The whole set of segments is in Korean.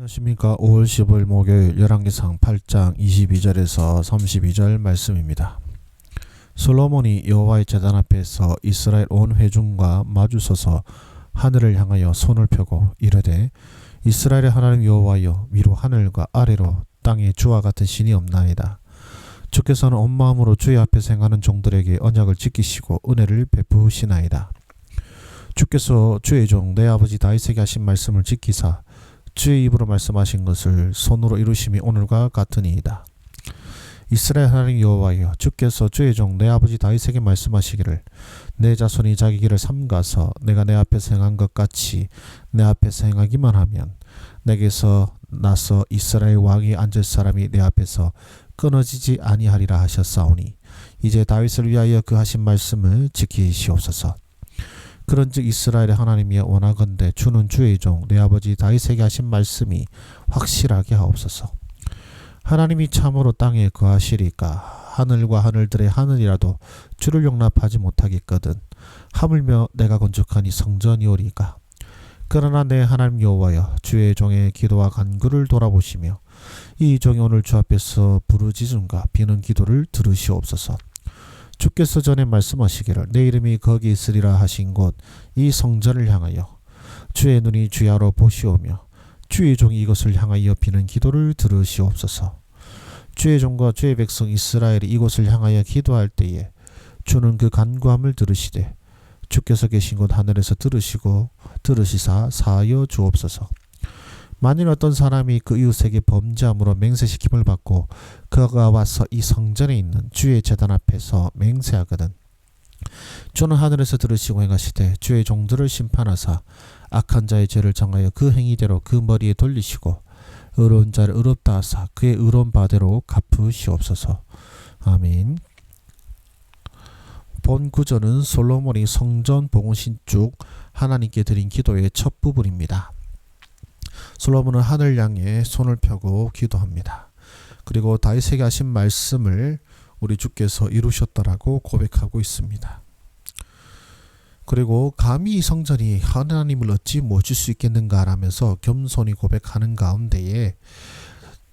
안녕하십니까 5월 15일 목요일 열왕기상 8장 22절에서 32절 말씀입니다. 솔로몬이 여호와의 제단 앞에서 이스라엘 온 회중과 마주서서 하늘을 향하여 손을 펴고 이르되 이스라엘의 하나님 여호와여 위로 하늘과 아래로 땅에 주와 같은 신이 없나이다. 주께서는 온 마음으로 주의 앞에 행하는 종들에게 언약을 지키시고 은혜를 베푸시나이다. 주께서 주의 종 내 아버지 다윗에게 하신 말씀을 지키사 주의 입으로 말씀하신 것을 손으로 이루심이 오늘과 같으니이다. 이스라엘 하나님 여호와여 주께서 주의 종 내 아버지 다윗에게 말씀하시기를 내 자손이 자기 길을 삼가서 내가 내 앞에서 행한 것 같이 내 앞에서 행하기만 하면 내게서 나서 이스라엘 왕이 앉을 사람이 내 앞에서 끊어지지 아니하리라 하셨사오니 이제 다윗을 위하여 그 하신 말씀을 지키시옵소서. 그런즉 이스라엘의 하나님이여 원하건대 주는 주의 종 내 아버지 다윗에게 하신 말씀이 확실하게 하옵소서. 하나님이 참으로 땅에 거하시리까 하늘과 하늘들의 하늘이라도 주를 용납하지 못하겠거든 하물며 내가 건축한 이 성전이오리까 그러나 내 하나님 여호와여 주의 종의 기도와 간구를 돌아보시며 이 종이 오늘 주 앞에서 부르짖음과 비는 기도를 들으시옵소서. 주께서 전에 말씀하시기를 내 이름이 거기 있으리라 하신 곳 이 성전을 향하여 주의 눈이 주야로 보시오며 주의 종이 이것을 향하여 비는 기도를 들으시옵소서. 주의 종과 주의 백성 이스라엘이 이곳을 향하여 기도할 때에 주는 그 간구함을 들으시되 주께서 계신 곳 하늘에서 들으시고 들으시사 사하여 주옵소서. 만일 어떤 사람이 그 이웃에게 범죄함으로 맹세시킴을 받고 그가 와서 이 성전에 있는 주의 제단 앞에서 맹세하거든 주는 하늘에서 들으시고 행하시되 주의 종들을 심판하사 악한 자의 죄를 정하여 그 행위대로 그 머리에 돌리시고 의로운 자를 의롭다 하사 그의 의로운 바대로 갚으시옵소서. 아멘. 본 구절은 솔로몬이 성전 봉헌 신축 하나님께 드린 기도의 첫 부분입니다. 솔로몬은 하늘 향해 손을 펴고 기도합니다. 그리고 다윗에게 하신 말씀을 우리 주께서 이루셨다라고 고백하고 있습니다. 그리고 감히 이 성전이 하나님을 어찌 모실 수 있겠는가라면서 겸손히 고백하는 가운데에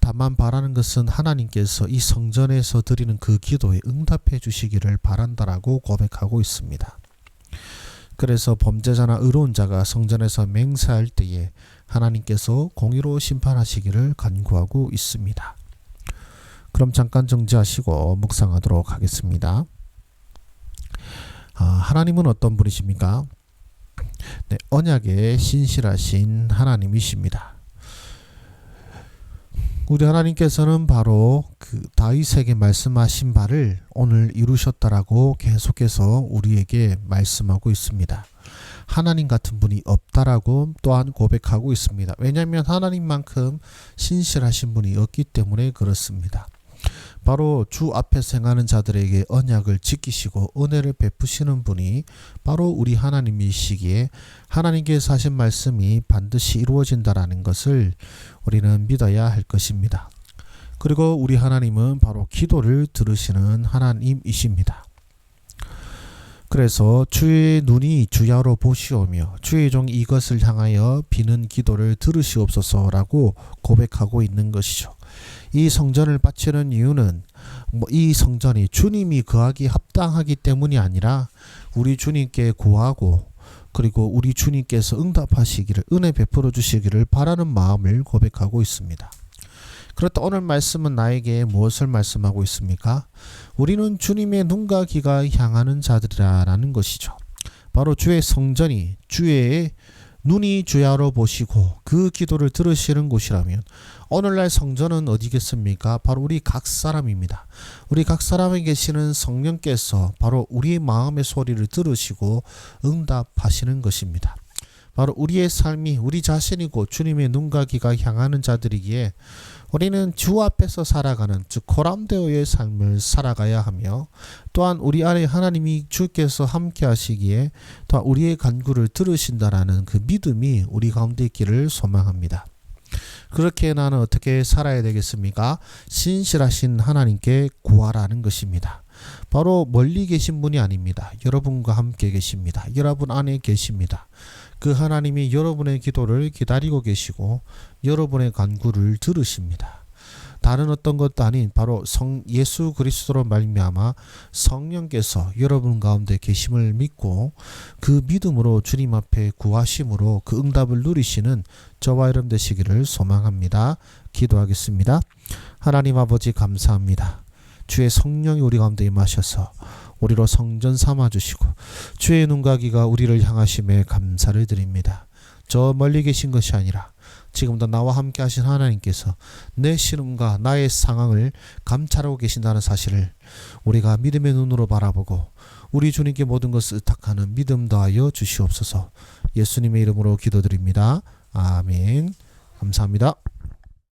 다만 바라는 것은 하나님께서 이 성전에서 드리는 그 기도에 응답해 주시기를 바란다라고 고백하고 있습니다. 그래서 범죄자나 의로운 자가 성전에서 맹세할 때에 하나님께서 공의로 심판하시기를 간구하고 있습니다. 그럼 잠깐 정지하시고 묵상하도록 하겠습니다. 아, 하나님은 어떤 분이십니까? 네, 언약에 신실하신 하나님이십니다. 우리 하나님께서는 바로 그 다윗에게 말씀하신 바를 오늘 이루셨다라고 계속해서 우리에게 말씀하고 있습니다. 하나님 같은 분이 없다라고 또한 고백하고 있습니다. 왜냐하면 하나님만큼 신실하신 분이 없기 때문에 그렇습니다. 바로 주 앞에 생하는 자들에게 언약을 지키시고 은혜를 베푸시는 분이 바로 우리 하나님이시기에 하나님께서 하신 말씀이 반드시 이루어진다라는 것을 우리는 믿어야 할 것입니다. 그리고 우리 하나님은 바로 기도를 들으시는 하나님이십니다. 그래서 주의 눈이 주야로 보시오며 주의 종 이것을 향하여 비는 기도를 들으시옵소서라고 고백하고 있는 것이죠. 이 성전을 바치는 이유는 뭐 이 성전이 주님이 거하기 합당하기 때문이 아니라 우리 주님께 구하고 그리고 우리 주님께서 응답하시기를 은혜 베풀어 주시기를 바라는 마음을 고백하고 있습니다. 그렇다 오늘 말씀은 나에게 무엇을 말씀하고 있습니까? 우리는 주님의 눈과 귀가 향하는 자들이라는 것이죠. 바로 주의 성전이 주의 눈이 주야로 보시고 그 기도를 들으시는 곳이라면 오늘날 성전은 어디겠습니까? 바로 우리 각 사람입니다. 우리 각 사람에 계시는 성령께서 바로 우리의 마음의 소리를 들으시고 응답하시는 것입니다. 바로 우리의 삶이 우리 자신이고 주님의 눈과 귀가 향하는 자들이기에 우리는 주 앞에서 살아가는 즉 코람데오의 삶을 살아가야 하며 또한 우리 안에 하나님이 주께서 함께 하시기에 또한 우리의 간구를 들으신다라는 그 믿음이 우리 가운데 있기를 소망합니다. 그렇게 나는 어떻게 살아야 되겠습니까? 신실하신 하나님께 구하라는 것입니다. 바로 멀리 계신 분이 아닙니다. 여러분과 함께 계십니다. 여러분 안에 계십니다. 그 하나님이 여러분의 기도를 기다리고 계시고 여러분의 간구를 들으십니다. 다른 어떤 것도 아닌 바로 성 예수 그리스도로 말미암아 성령께서 여러분 가운데 계심을 믿고 그 믿음으로 주님 앞에 구하심으로 그 응답을 누리시는 저와 여러분 되시기를 소망합니다. 기도하겠습니다. 하나님 아버지 감사합니다. 주의 성령이 우리 가운데 임하셔서 우리로 성전 삼아 주시고 주의 눈가기가 우리를 향하심에 감사를 드립니다. 저 멀리 계신 것이 아니라 지금도 나와 함께 하신 하나님께서 내 신음과 나의 상황을 감찰하고 계신다는 사실을 우리가 믿음의 눈으로 바라보고 우리 주님께 모든 것을 의탁하는 믿음 더하여 주시옵소서 예수님의 이름으로 기도드립니다. 아멘. 감사합니다.